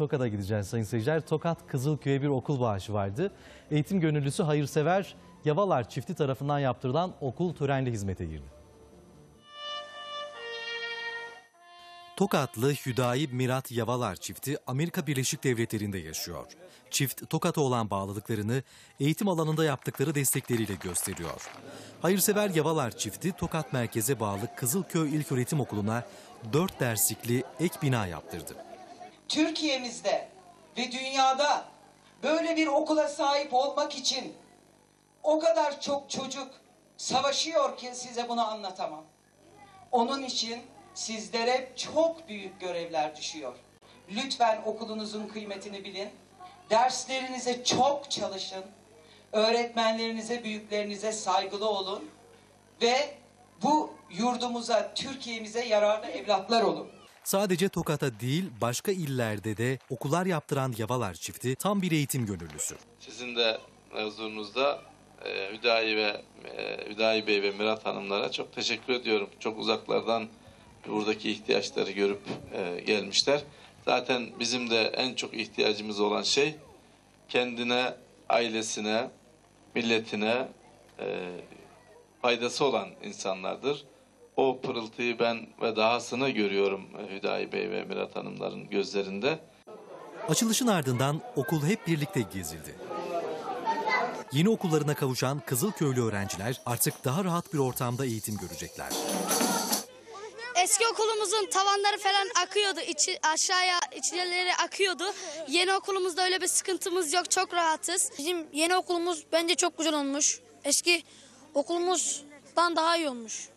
Tokat'a gideceğiz sayın seyirciler. Tokat Kızılköy'e bir okul bağışı vardı. Eğitim gönüllüsü hayırsever Yavalar çifti tarafından yaptırılan okul törenli hizmete girdi. Tokatlı Hüdayi Mirat Yavalar çifti Amerika Birleşik Devletleri'nde yaşıyor. Çift Tokat'a olan bağlılıklarını eğitim alanında yaptıkları destekleriyle gösteriyor. Hayırsever Yavalar çifti Tokat merkeze bağlı Kızılköy İlköğretim Okulu'na 4 derslikli ek bina yaptırdı. Türkiye'mizde ve dünyada böyle bir okula sahip olmak için o kadar çok çocuk savaşıyor ki size bunu anlatamam. Onun için sizlere çok büyük görevler düşüyor. Lütfen okulunuzun kıymetini bilin. Derslerinize çok çalışın. Öğretmenlerinize, büyüklerinize saygılı olun ve bu yurdumuza, Türkiye'mize yararlı evlatlar olun. Sadece Tokat'a değil başka illerde de okullar yaptıran Yavalar çifti tam bir eğitim gönüllüsü. Sizin de huzurunuzda e, Hüdayi ve e, Hüdayi Bey ve Mirat Hanımlara çok teşekkür ediyorum. Çok uzaklardan buradaki ihtiyaçları görüp e, gelmişler. Zaten bizim de en çok ihtiyacımız olan şey kendine, ailesine, milletine faydası olan insanlardır. O pırıltıyı ben ve dahasını görüyorum e, Hüdayi Bey ve Mirat Hanımların gözlerinde. Açılışın ardından okul hep birlikte gezildi. Yeni okullarına kavuşan Kızılköylü öğrenciler artık daha rahat bir ortamda eğitim görecekler. Eski okulumuzun tavanları falan akıyordu. içi, aşağıya içleri akıyordu. Yeni okulumuzda öyle bir sıkıntımız yok. Çok rahatız. Bizim yeni okulumuz bence çok güzel olmuş. Eski okulumuzdan daha iyi olmuş.